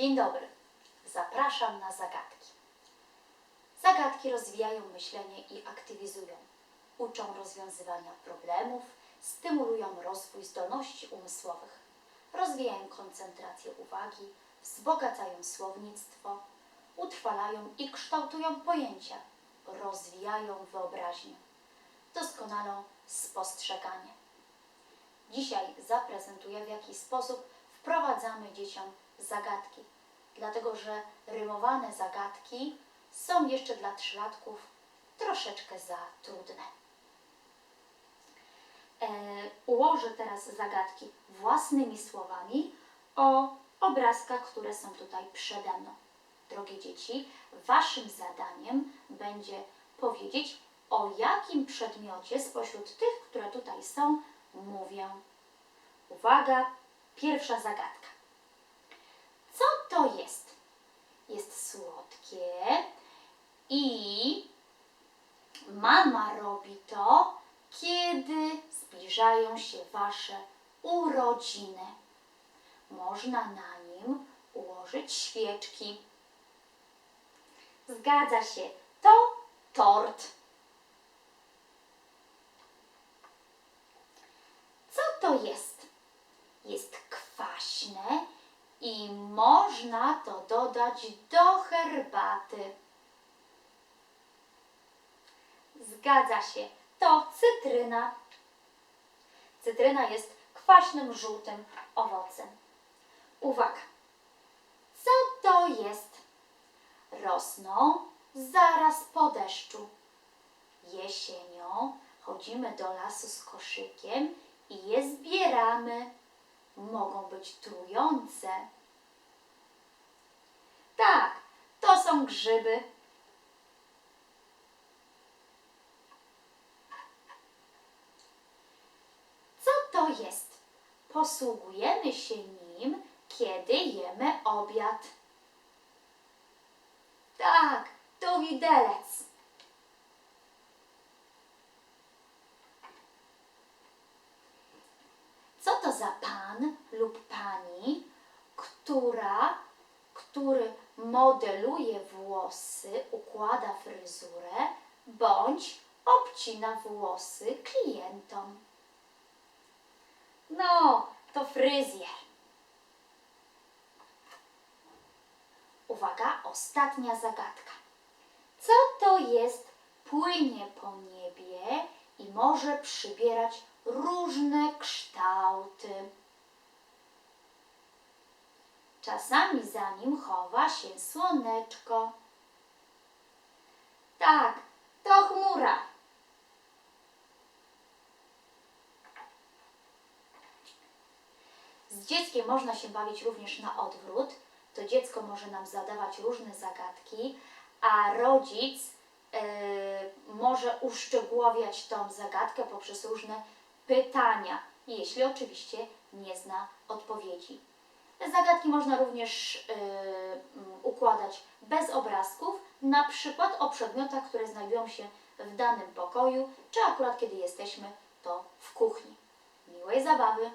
Dzień dobry. Zapraszam na zagadki. Zagadki rozwijają myślenie i aktywizują. Uczą rozwiązywania problemów, stymulują rozwój zdolności umysłowych, rozwijają koncentrację uwagi, wzbogacają słownictwo, utrwalają i kształtują pojęcia, rozwijają wyobraźnię, doskonalą spostrzeganie. Dzisiaj zaprezentuję, w jaki sposób wprowadzamy dzieciom zagadki, dlatego że rymowane zagadki są jeszcze dla trzylatków troszeczkę za trudne. E, ułożę teraz zagadki własnymi słowami o obrazkach, które są tutaj przede mną. Drogie dzieci, waszym zadaniem będzie powiedzieć, o jakim przedmiocie spośród tych, które tutaj są, mówię. Uwaga, pierwsza zagadka. Co to jest? Jest słodkie i mama robi to, kiedy zbliżają się wasze urodziny. Można na nim ułożyć świeczki. Zgadza się, to tort. Co to jest? Jest kwaśne i można to dodać do herbaty. Zgadza się, to cytryna. Cytryna jest kwaśnym, żółtym owocem. Uwaga! Co to jest? Rosną zaraz po deszczu. Jesienią chodzimy do lasu z koszykiem i je zbieramy. Mogą być trujące. Tak, to są grzyby. Co to jest? Posługujemy się nim, kiedy jemy obiad. Tak, to widelec. Co to za pan lub pani, która, który modeluje włosy, układa fryzurę bądź obcina włosy klientom? No, to fryzjer. Uwaga, ostatnia zagadka. Co to jest płynie po niebie i może przybierać różne kształty? Czasami za nim chowa się słoneczko. Tak, to chmura. Z dzieckiem można się bawić również na odwrót. To dziecko może nam zadawać różne zagadki, a rodzic yy, może uszczegóławiać tą zagadkę poprzez różne pytania, jeśli oczywiście nie zna odpowiedzi. Zagadki można również yy, mm, układać bez obrazków, na przykład o przedmiotach, które znajdują się w danym pokoju, czy akurat kiedy jesteśmy to w kuchni. Miłej zabawy!